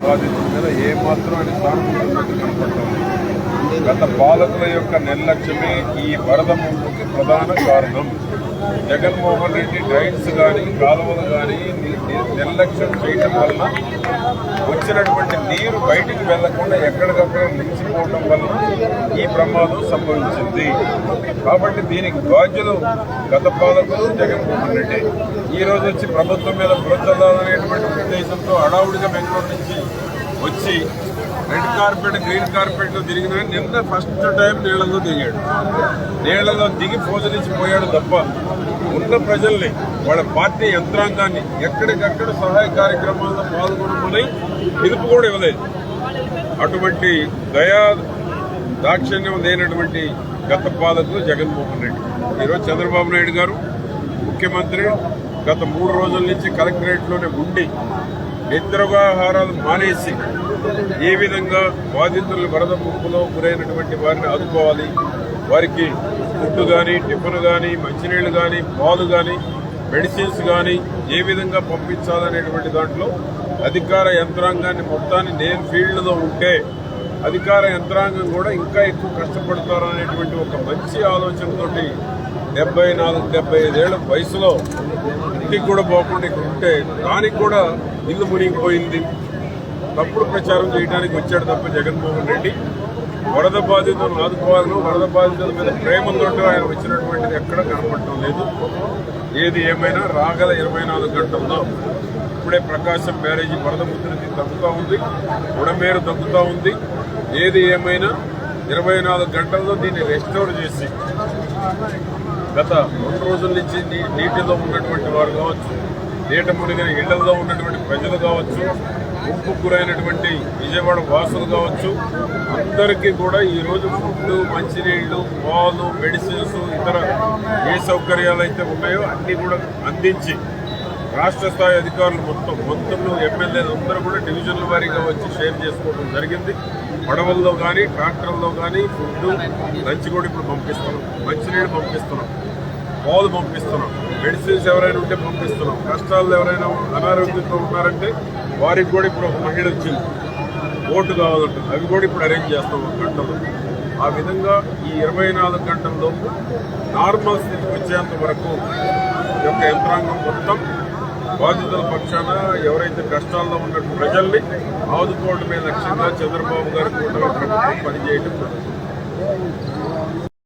బాధితుల మీద ఏమాత్రం ఆయన సానుభూతి కనపడటం గత పాలకుల యొక్క నిర్లక్ష్యమే ఈ వరద ముంపుకి ప్రధాన కారణం. జగన్మోహన్ రెడ్డి డ్రైన్స్ కానీ కాలువలు కానీ నిర్లక్ష్యం చేయటం వలన వచ్చినటువంటి నీరు బయటికి వెళ్ళకుండా ఎక్కడికక్కడ నిలిచిపోవటం వలన ఈ ప్రమాదం సంభవించింది. కాబట్టి దీనికి బాధ్యులు గత పాలకులు జగన్మోహన్ రెడ్డి. ఈ రోజు వచ్చి ప్రభుత్వం మీద బురదలనేటువంటి ఉద్దేశంతో హడావుడిగా బెంగళూరు నుంచి వచ్చి రెడ్ కార్పెట్ గ్రీన్ కార్పెట్లో తిరిగిన నిన్న ఫస్ట్ టైం నీళ్ళలో దిగాడు. నీళ్ళలో దిగి పోజనించి పోయాడు తప్ప ఉన్న ప్రజల్ని వాళ్ళ పార్టీ యంత్రాంగాన్ని ఎక్కడికక్కడ సహాయ కార్యక్రమాల్లో పాల్గొనమని పిలుపు కూడా ఇవ్వలేదు. అటువంటి దయా దాక్షిణ్యం లేనటువంటి గత పాలకులు జగన్మోహన్ రెడ్డి. ఈరోజు చంద్రబాబు నాయుడు గారు ముఖ్యమంత్రి గత మూడు రోజుల నుంచి కలెక్టరేట్లోనే ఉండి నిద్రవాహారాలు మానేసి ఏ విధంగా బాధితులు వరద ముప్పులో గురైనటువంటి వారిని ఆదుకోవాలి? వారికి ఫుడ్ కానీ టిఫిన్ కానీ మంచినీళ్ళు కానీ పాలు కానీ మెడిసిన్స్ కానీ ఏ విధంగా పంపించాలనేటువంటి దాంట్లో అధికార యంత్రాంగాన్ని మొత్తాన్ని నేను ఫీల్డ్లో ఉంటే అధికార యంత్రాంగం కూడా ఇంకా ఎక్కువ కష్టపడతారు అనేటువంటి ఒక మంచి ఆలోచనతోటి డెబ్బై నాలుగు డెబ్బై ఐదేళ్ళ వయసులో ఇంటికి కూడా పోకుండా ఇక్కడ ఉంటే దానికి కూడా ఇల్లు మునిగిపోయింది. తప్పుడు ప్రచారం చేయడానికి వచ్చాడు తప్ప జగన్మోహన్ రెడ్డి. వరద బాధితులను ఆదుకోవాలను వరద బాధితుల మీద ప్రేమతో ఆయన వచ్చినటువంటిది ఎక్కడ కనపడటం లేదు. ఏది ఏమైనా రాగల ఇరవై నాలుగు గంటల్లో ఇప్పుడే ప్రకాశం బ్యారేజీ వరద ముద్రతి తగ్గుతూ ఉంది. ఉడమేరు తగ్గుతూ ఉంది. ఏది ఏమైనా ఇరవై నాలుగు గంటల్లో దీన్ని రెస్టోర్ చేసి గత రెండు రోజుల నుంచి నీ- నీటిలో ఉన్నటువంటి వారు కావచ్చు నీట ఇళ్ళలో ఉన్నటువంటి ప్రజలు కావచ్చు ఉప్పు గురైనటువంటి విజయవాడ వాసులు కావచ్చు అందరికీ కూడా ఈరోజు ఫుడ్ మంచినీళ్ళు పాలు మెడిసిన్స్ ఇతర ఏ సౌకర్యాలు అయితే ఉన్నాయో అన్ని కూడా అందించి రాష్ట్ర స్థాయి అధికారులు మొత్తం మంత్రులు ఎమ్మెల్యేలు అందరూ కూడా డివిజన్ల వారీగా వచ్చి షేర్ చేసుకోవడం జరిగింది. పడవల్లో కానీ ట్రాక్టర్లో కానీ ఫుడ్ లంచ్ కూడా ఇప్పుడు పంపిస్తున్నాం. మంచినీళ్ళు పంపిస్తున్నాం. పాలు పంపిస్తున్నాం. మెడిసిన్స్ ఎవరైనా ఉంటే పంపిస్తున్నాం. కష్టాలు ఎవరైనా అనారోగ్యంతో ఉన్నారంటే వారికి కూడా ఇప్పుడు ఒక మహిళ వచ్చింది. ఓటు కావాలంటుంది. అవి కూడా ఇప్పుడు అరేంజ్ చేస్తాం ఒక గంటలో. ఆ విధంగా ఈ ఇరవై నాలుగు గంటల్లోపు నార్మల్ స్థితికి వచ్చేంత వరకు యొక్క యంత్రాంగం మొత్తం బాధితుల పక్షాన ఎవరైతే కష్టాల్లో ఉన్న ప్రజల్ని ఆదుకోవడమే లక్ష్యంగా చంద్రబాబు గారి కూటమి ప్రభుత్వం పనిచేయడం